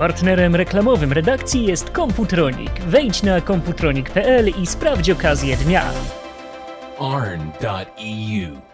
Partnerem reklamowym redakcji jest Komputronik. Wejdź na komputronik.pl i sprawdź okazję dnia. arn.eu.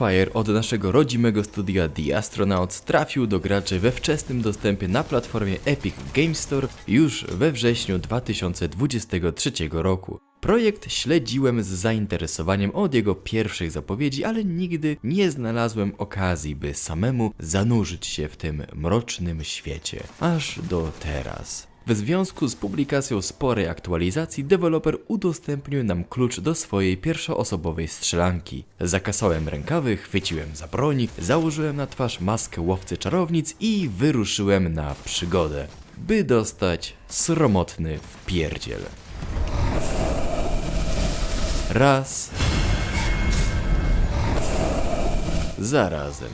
Witchfire od naszego rodzimego studia The Astronauts trafił do graczy we wczesnym dostępie na platformie Epic Games Store już we wrześniu 2023 roku. Projekt śledziłem z zainteresowaniem od jego pierwszych zapowiedzi, ale nigdy nie znalazłem okazji, by samemu zanurzyć się w tym mrocznym świecie. Aż do teraz. W związku z publikacją sporej aktualizacji, deweloper udostępnił nam klucz do swojej pierwszoosobowej strzelanki. Zakasałem rękawy, chwyciłem za broń, założyłem na twarz maskę łowcy czarownic i wyruszyłem na przygodę, by dostać sromotny wpierdziel. Raz. Zarazem.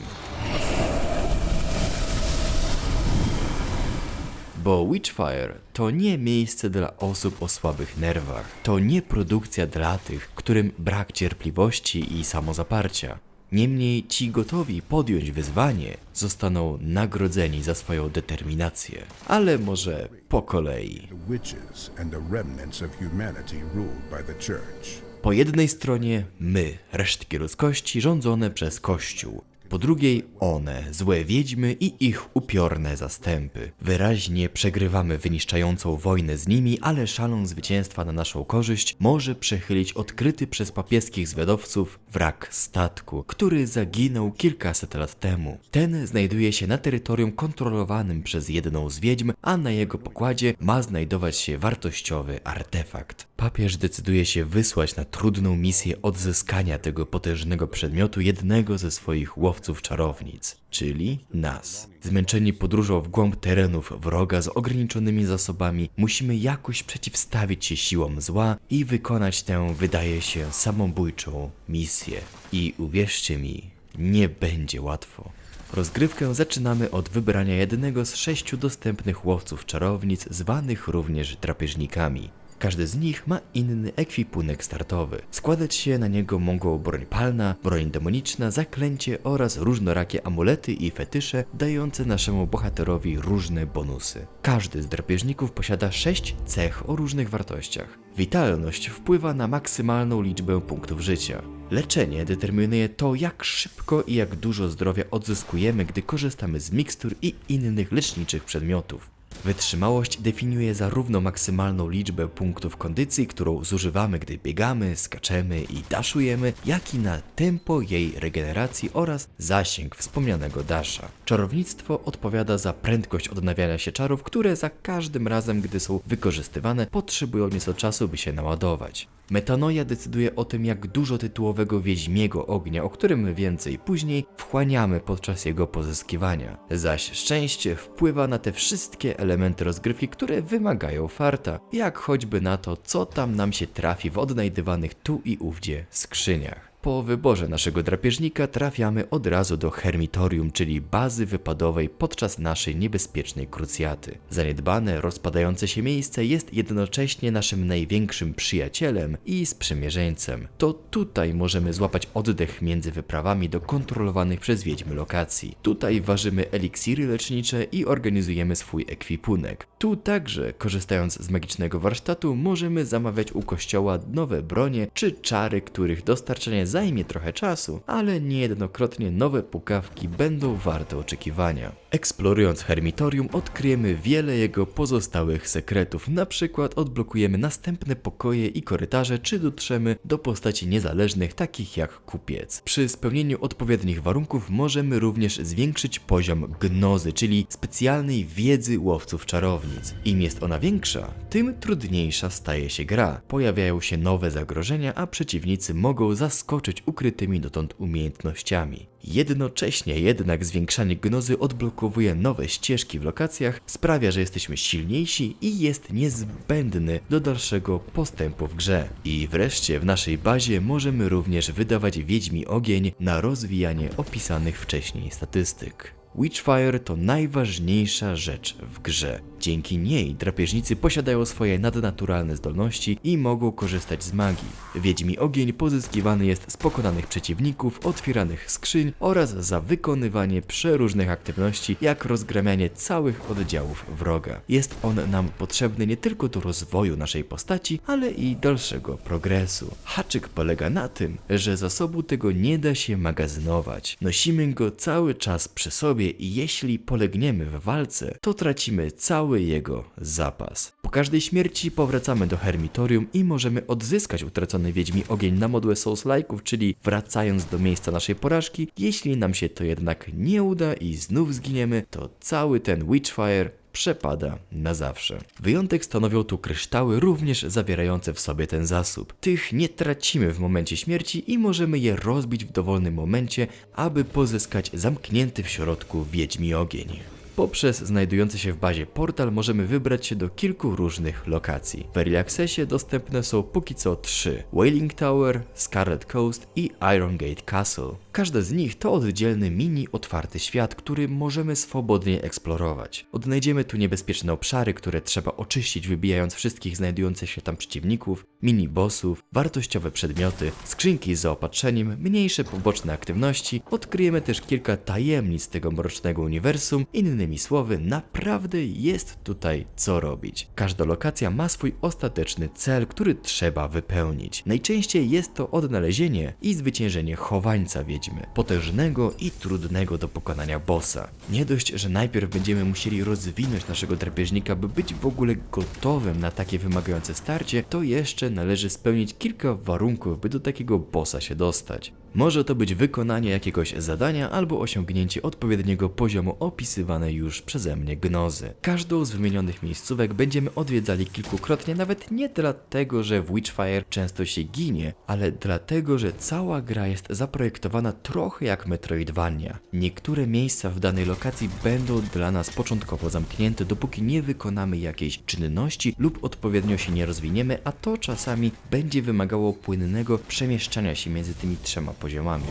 Bo Witchfire to nie miejsce dla osób o słabych nerwach. To nie produkcja dla tych, którym brak cierpliwości i samozaparcia. Niemniej ci gotowi podjąć wyzwanie zostaną nagrodzeni za swoją determinację. Ale może po kolei. Po jednej stronie my, resztki ludzkości rządzone przez Kościół. Po drugiej one, złe wiedźmy i ich upiorne zastępy. Wyraźnie przegrywamy wyniszczającą wojnę z nimi, ale szalon zwycięstwa na naszą korzyść może przechylić odkryty przez papieskich zwiadowców wrak statku, który zaginął kilkaset lat temu. Ten znajduje się na terytorium kontrolowanym przez jedną z wiedźm, a na jego pokładzie ma znajdować się wartościowy artefakt. Papież decyduje się wysłać na trudną misję odzyskania tego potężnego przedmiotu jednego ze swoich łowców czarownic, czyli nas. Zmęczeni podróżą w głąb terenów wroga z ograniczonymi zasobami, musimy jakoś przeciwstawić się siłom zła i wykonać tę, wydaje się, samobójczą misję. I uwierzcie mi, nie będzie łatwo. Rozgrywkę zaczynamy od wybrania jednego z sześciu dostępnych łowców czarownic, zwanych również drapieżnikami. Każdy z nich ma inny ekwipunek startowy. Składać się na niego mogą broń palna, broń demoniczna, zaklęcie oraz różnorakie amulety i fetysze dające naszemu bohaterowi różne bonusy. Każdy z drapieżników posiada sześć cech o różnych wartościach. Witalność wpływa na maksymalną liczbę punktów życia. Leczenie determinuje to, jak szybko i jak dużo zdrowia odzyskujemy, gdy korzystamy z mikstur i innych leczniczych przedmiotów. Wytrzymałość definiuje zarówno maksymalną liczbę punktów kondycji, którą zużywamy, gdy biegamy, skaczemy i daszujemy, jak i na tempo jej regeneracji oraz zasięg wspomnianego dasza. Czarownictwo odpowiada za prędkość odnawiania się czarów, które za każdym razem, gdy są wykorzystywane, potrzebują nieco czasu, by się naładować. Metanoja decyduje o tym, jak dużo tytułowego wieźmiego ognia, o którym więcej później, wchłaniamy podczas jego pozyskiwania. Zaś szczęście wpływa na te wszystkie elementy rozgrywki, które wymagają farta, jak choćby na to, co tam nam się trafi w odnajdywanych tu i ówdzie skrzyniach. Po wyborze naszego drapieżnika trafiamy od razu do hermitorium, czyli bazy wypadowej podczas naszej niebezpiecznej krucjaty. Zaniedbane, rozpadające się miejsce jest jednocześnie naszym największym przyjacielem i sprzymierzeńcem. To tutaj możemy złapać oddech między wyprawami do kontrolowanych przez wiedźmy lokacji. Tutaj ważymy eliksiry lecznicze i organizujemy swój ekwipunek. Tu także, korzystając z magicznego warsztatu, możemy zamawiać u kościoła nowe bronie czy czary, których dostarczenie zajmie trochę czasu, ale niejednokrotnie nowe pukawki będą warte oczekiwania. Eksplorując hermitorium odkryjemy wiele jego pozostałych sekretów, na przykład odblokujemy następne pokoje i korytarze, czy dotrzemy do postaci niezależnych takich jak kupiec. Przy spełnieniu odpowiednich warunków możemy również zwiększyć poziom gnozy, czyli specjalnej wiedzy łowców czarownic. Im jest ona większa, tym trudniejsza staje się gra. Pojawiają się nowe zagrożenia, a przeciwnicy mogą zaskoczyć ukrytymi dotąd umiejętnościami. Jednocześnie jednak zwiększanie gnozy odblokowuje nowe ścieżki w lokacjach, sprawia, że jesteśmy silniejsi i jest niezbędny do dalszego postępu w grze. I wreszcie w naszej bazie możemy również wydawać Wiedźmi ogień na rozwijanie opisanych wcześniej statystyk. Witchfire to najważniejsza rzecz w grze. Dzięki niej drapieżnicy posiadają swoje nadnaturalne zdolności i mogą korzystać z magii. Wiedźmi ogień pozyskiwany jest z pokonanych przeciwników, otwieranych skrzyń oraz za wykonywanie przeróżnych aktywności, jak rozgramianie całych oddziałów wroga. Jest on nam potrzebny nie tylko do rozwoju naszej postaci, ale i dalszego progresu. Haczyk polega na tym, że zasobu tego nie da się magazynować. Nosimy go cały czas przy sobie i jeśli polegniemy w walce, to tracimy cały jego zapas. Po każdej śmierci powracamy do Hermitorium i możemy odzyskać utracony Wiedźmi ogień na modłę Souls-like'ów, czyli wracając do miejsca naszej porażki. Jeśli nam się to jednak nie uda i znów zginiemy, to cały ten Witchfire przepada na zawsze. Wyjątek stanowią tu kryształy, również zawierające w sobie ten zasób. Tych nie tracimy w momencie śmierci i możemy je rozbić w dowolnym momencie, aby pozyskać zamknięty w środku wiedźmi ogień. Poprzez znajdujący się w bazie portal możemy wybrać się do kilku różnych lokacji. W Early Accessie dostępne są póki co trzy: Wailing Tower, Scarlet Coast i Iron Gate Castle. Każda z nich to oddzielny mini otwarty świat, który możemy swobodnie eksplorować. Odnajdziemy tu niebezpieczne obszary, które trzeba oczyścić, wybijając wszystkich znajdujących się tam przeciwników, mini bossów, wartościowe przedmioty, skrzynki z zaopatrzeniem, mniejsze poboczne aktywności. Odkryjemy też kilka tajemnic tego mrocznego uniwersum. Innymi słowy, naprawdę jest tutaj co robić. Każda lokacja ma swój ostateczny cel, który trzeba wypełnić. Najczęściej jest to odnalezienie i zwyciężenie chowańca wiedźmy, potężnego i trudnego do pokonania bossa. Nie dość, że najpierw będziemy musieli rozwinąć naszego drapieżnika, by być w ogóle gotowym na takie wymagające starcie, to jeszcze należy spełnić kilka warunków, by do takiego bossa się dostać. Może to być wykonanie jakiegoś zadania albo osiągnięcie odpowiedniego poziomu opisywanej już przeze mnie gnozy. Każdą z wymienionych miejscówek będziemy odwiedzali kilkukrotnie, nawet nie dlatego, że w Witchfire często się ginie, ale dlatego, że cała gra jest zaprojektowana trochę jak Metroidvania. Niektóre miejsca w danej lokacji będą dla nas początkowo zamknięte, dopóki nie wykonamy jakiejś czynności lub odpowiednio się nie rozwiniemy, a to czasami będzie wymagało płynnego przemieszczania się między tymi trzema poziomami.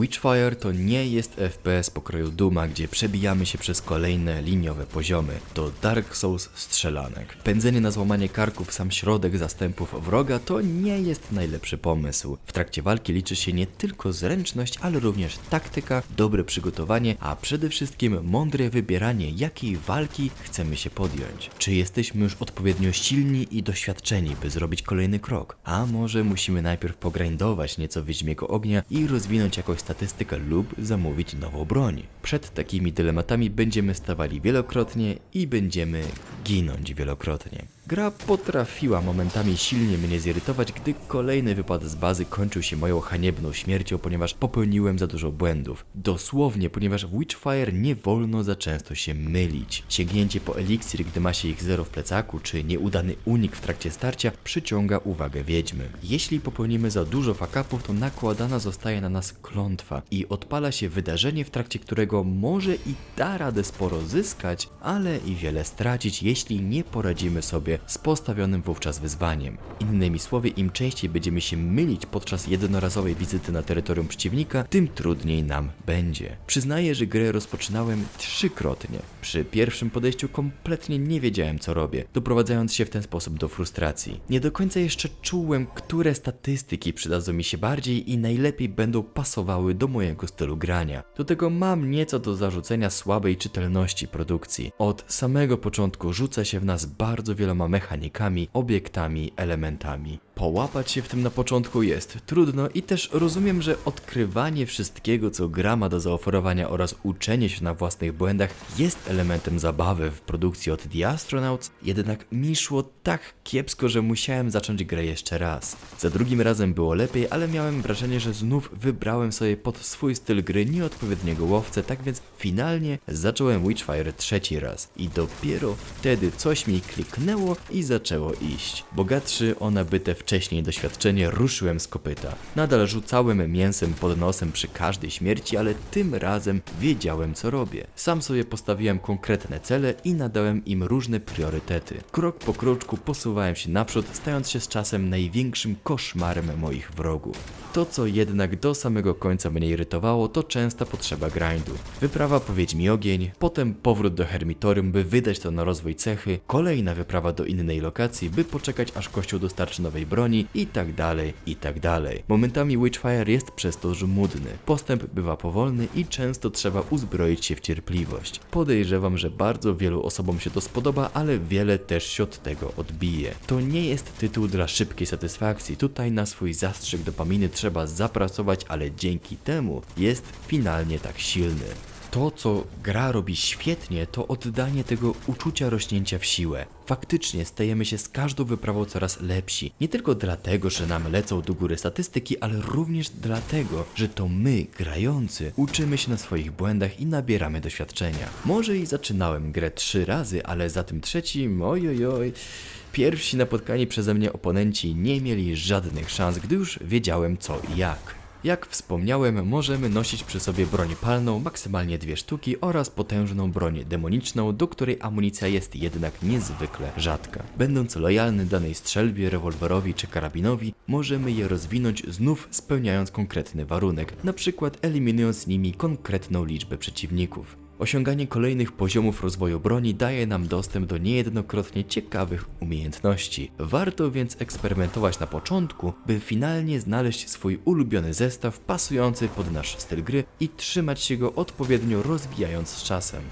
Witchfire to nie jest FPS pokroju Duma, gdzie przebijamy się przez kolejne liniowe poziomy. To Dark Souls strzelanek. Pędzenie na złamanie karków w sam środek zastępów wroga to nie jest najlepszy pomysł. W trakcie walki liczy się nie tylko zręczność, ale również taktyka, dobre przygotowanie, a przede wszystkim mądre wybieranie, jakiej walki chcemy się podjąć. Czy jesteśmy już odpowiednio silni i doświadczeni, by zrobić kolejny krok? A może musimy najpierw pogrindować nieco Wiedźmiego Ognia i rozwinąć jakąś statystykę lub zamówić nową broń. Przed takimi dylematami będziemy stawali wielokrotnie i będziemy ginąć wielokrotnie. Gra potrafiła momentami silnie mnie zirytować, gdy kolejny wypad z bazy kończył się moją haniebną śmiercią, ponieważ popełniłem za dużo błędów. Dosłownie, ponieważ w Witchfire nie wolno za często się mylić. Sięgnięcie po eliksir, gdy ma się ich zero w plecaku, czy nieudany unik w trakcie starcia przyciąga uwagę wiedźmy. Jeśli popełnimy za dużo fakapów, to nakładana zostaje na nas klątwa i odpala się wydarzenie, w trakcie którego może i da radę sporo zyskać, ale i wiele stracić, jeśli nie poradzimy sobie z postawionym wówczas wyzwaniem. Innymi słowy, im częściej będziemy się mylić podczas jednorazowej wizyty na terytorium przeciwnika, tym trudniej nam będzie. Przyznaję, że grę rozpoczynałem trzykrotnie. Przy pierwszym podejściu kompletnie nie wiedziałem co robię, doprowadzając się w ten sposób do frustracji. Nie do końca jeszcze czułem, które statystyki przydadzą mi się bardziej i najlepiej będą pasowały do mojego stylu grania. Do tego mam nieco do zarzucenia słabej czytelności produkcji. Od samego początku rzuca się w nas bardzo wieloma mechanikami, obiektami, elementami. Połapać się w tym na początku jest trudno i też rozumiem, że odkrywanie wszystkiego, co gra ma do zaoferowania oraz uczenie się na własnych błędach jest elementem zabawy w produkcji od The Astronauts, jednak mi szło tak kiepsko, że musiałem zacząć grę jeszcze raz. Za drugim razem było lepiej, ale miałem wrażenie, że znów wybrałem sobie pod swój styl gry nieodpowiedniego łowcę, tak więc finalnie zacząłem Witchfire trzeci raz i dopiero wtedy coś mi kliknęło i zaczęło iść. Bogatszy o nabyte wcześniej doświadczenie ruszyłem z kopyta. Nadal rzucałem mięsem pod nosem przy każdej śmierci, ale tym razem wiedziałem co robię. Sam sobie postawiłem konkretne cele i nadałem im różne priorytety. Krok po kroczku posuwałem się naprzód, stając się z czasem największym koszmarem moich wrogów. To, co jednak do samego końca mnie irytowało, to częsta potrzeba grindu. Wyprawa po Wiedźmi Ogień, potem powrót do Hermitorium, by wydać to na rozwój cechy, kolejna wyprawa do innej lokacji, by poczekać aż kościół dostarczy nowej broni i tak dalej, i tak dalej. Momentami Witchfire jest przez to żmudny. Postęp bywa powolny i często trzeba uzbroić się w cierpliwość. Podejrzewam, że bardzo wielu osobom się to spodoba, ale wiele też się od tego odbije. To nie jest tytuł dla szybkiej satysfakcji. Tutaj na swój zastrzyk dopaminy trzeba zapracować, ale dzięki temu jest finalnie tak silny. To, co gra robi świetnie, to oddanie tego uczucia rośnięcia w siłę. Faktycznie stajemy się z każdą wyprawą coraz lepsi. Nie tylko dlatego, że nam lecą do góry statystyki, ale również dlatego, że to my, grający, uczymy się na swoich błędach i nabieramy doświadczenia. Może i zaczynałem grę trzy razy, ale za tym trzecim, ojojoj, pierwsi napotkani przeze mnie oponenci nie mieli żadnych szans, gdy już wiedziałem co i jak. Jak wspomniałem, możemy nosić przy sobie broń palną, maksymalnie dwie sztuki oraz potężną broń demoniczną, do której amunicja jest jednak niezwykle rzadka. Będąc lojalny danej strzelbie, rewolwerowi czy karabinowi, możemy je rozwinąć znów spełniając konkretny warunek, na przykład eliminując nimi konkretną liczbę przeciwników. Osiąganie kolejnych poziomów rozwoju broni daje nam dostęp do niejednokrotnie ciekawych umiejętności. Warto więc eksperymentować na początku, by finalnie znaleźć swój ulubiony zestaw pasujący pod nasz styl gry i trzymać się go odpowiednio rozwijając z czasem.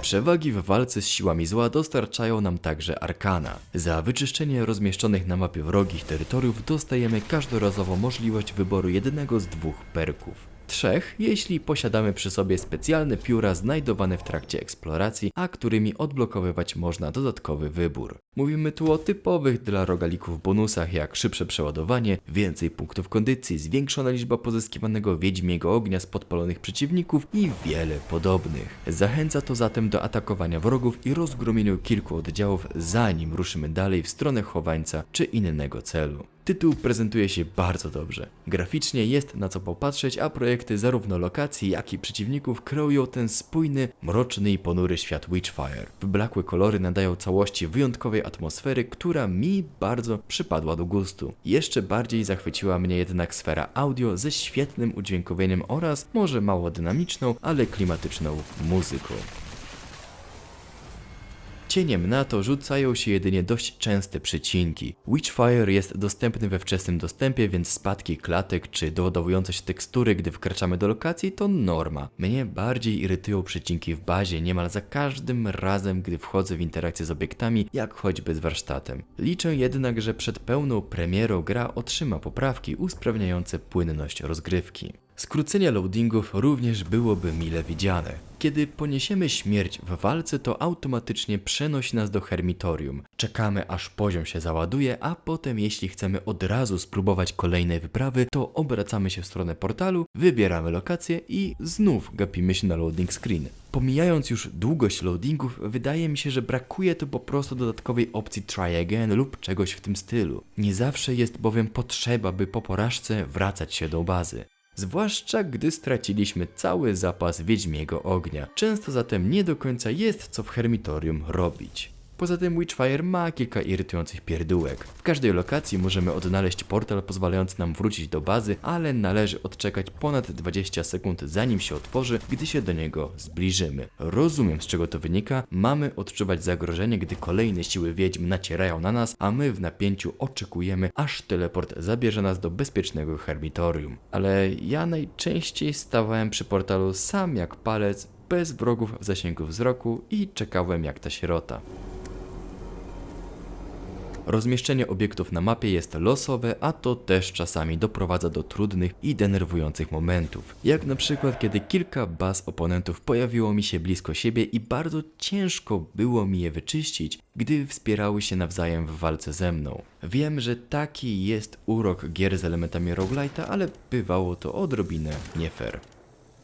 Przewagi w walce z siłami zła dostarczają nam także arkana. Za wyczyszczenie rozmieszczonych na mapie wrogich terytoriów dostajemy każdorazowo możliwość wyboru jednego z dwóch perków. Trzech, jeśli posiadamy przy sobie specjalne pióra znajdowane w trakcie eksploracji, a którymi odblokowywać można dodatkowy wybór. Mówimy tu o typowych dla rogalików bonusach jak szybsze przeładowanie, więcej punktów kondycji, zwiększona liczba pozyskiwanego wiedźmiego ognia z podpalonych przeciwników i wiele podobnych. Zachęca to zatem do atakowania wrogów i rozgromieniu kilku oddziałów zanim ruszymy dalej w stronę chowańca czy innego celu. Tytuł prezentuje się bardzo dobrze. Graficznie jest na co popatrzeć, a projekty zarówno lokacji, jak i przeciwników kreują ten spójny, mroczny i ponury świat Witchfire. Wyblakłe kolory nadają całości wyjątkowej atmosfery, która mi bardzo przypadła do gustu. Jeszcze bardziej zachwyciła mnie jednak sfera audio ze świetnym udźwiękowieniem oraz może mało dynamiczną, ale klimatyczną muzyką. Cieniem na to rzucają się jedynie dość częste przycinki. Witchfire jest dostępny we wczesnym dostępie, więc spadki klatek czy doładowujące się tekstury, gdy wkraczamy do lokacji, to norma. Mnie bardziej irytują przycinki w bazie niemal za każdym razem, gdy wchodzę w interakcję z obiektami, jak choćby z warsztatem. Liczę jednak, że przed pełną premierą gra otrzyma poprawki usprawniające płynność rozgrywki. Skrócenie loadingów również byłoby mile widziane. Kiedy poniesiemy śmierć w walce, to automatycznie przenosi nas do hermitorium. Czekamy aż poziom się załaduje, a potem jeśli chcemy od razu spróbować kolejnej wyprawy, to obracamy się w stronę portalu, wybieramy lokację i znów gapimy się na loading screen. Pomijając już długość loadingów, wydaje mi się, że brakuje tu po prostu dodatkowej opcji try again lub czegoś w tym stylu. Nie zawsze jest bowiem potrzeba, by po porażce wracać się do bazy zwłaszcza gdy straciliśmy cały zapas wiedźmiego ognia. Często zatem nie do końca jest co w hermitorium robić. Poza tym Witchfire ma kilka irytujących pierdółek. W każdej lokacji możemy odnaleźć portal pozwalający nam wrócić do bazy, ale należy odczekać ponad 20 sekund zanim się otworzy, gdy się do niego zbliżymy. Rozumiem z czego to wynika, mamy odczuwać zagrożenie, gdy kolejne siły wiedźm nacierają na nas, a my w napięciu oczekujemy, aż teleport zabierze nas do bezpiecznego hermitorium. Ale ja najczęściej stawałem przy portalu sam jak palec, bez wrogów w zasięgu wzroku i czekałem jak ta sierota. Rozmieszczenie obiektów na mapie jest losowe, a to też czasami doprowadza do trudnych i denerwujących momentów. Jak na przykład, kiedy kilka baz oponentów pojawiło mi się blisko siebie i bardzo ciężko było mi je wyczyścić, gdy wspierały się nawzajem w walce ze mną. Wiem, że taki jest urok gier z elementami roguelite'a, ale bywało to odrobinę nie fair.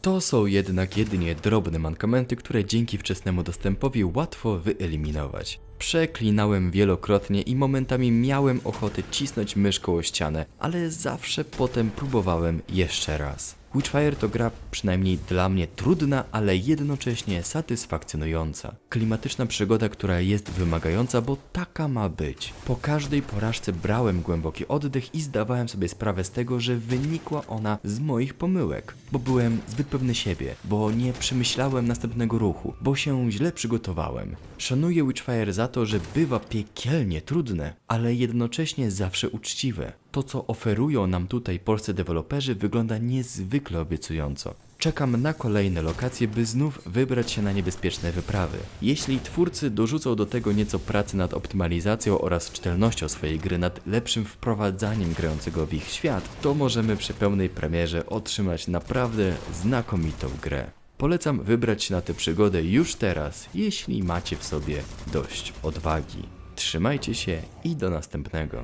To są jednak jedynie drobne mankamenty, które dzięki wczesnemu dostępowi łatwo wyeliminować. Przeklinałem wielokrotnie i momentami miałem ochotę cisnąć myszką o ścianę, ale zawsze potem próbowałem jeszcze raz. Witchfire to gra przynajmniej dla mnie trudna, ale jednocześnie satysfakcjonująca. Klimatyczna przygoda, która jest wymagająca, bo taka ma być. Po każdej porażce brałem głęboki oddech i zdawałem sobie sprawę z tego, że wynikła ona z moich pomyłek, bo byłem zbyt pewny siebie, bo nie przemyślałem następnego ruchu, bo się źle przygotowałem. Szanuję Witchfire za to, że bywa piekielnie trudne, ale jednocześnie zawsze uczciwe. To, co oferują nam tutaj polscy deweloperzy, wygląda niezwykle obiecująco. Czekam na kolejne lokacje, by znów wybrać się na niebezpieczne wyprawy. Jeśli twórcy dorzucą do tego nieco pracy nad optymalizacją oraz czytelnością swojej gry, nad lepszym wprowadzaniem grającego w ich świat, to możemy przy pełnej premierze otrzymać naprawdę znakomitą grę. Polecam wybrać się na tę przygodę już teraz, jeśli macie w sobie dość odwagi. Trzymajcie się i do następnego.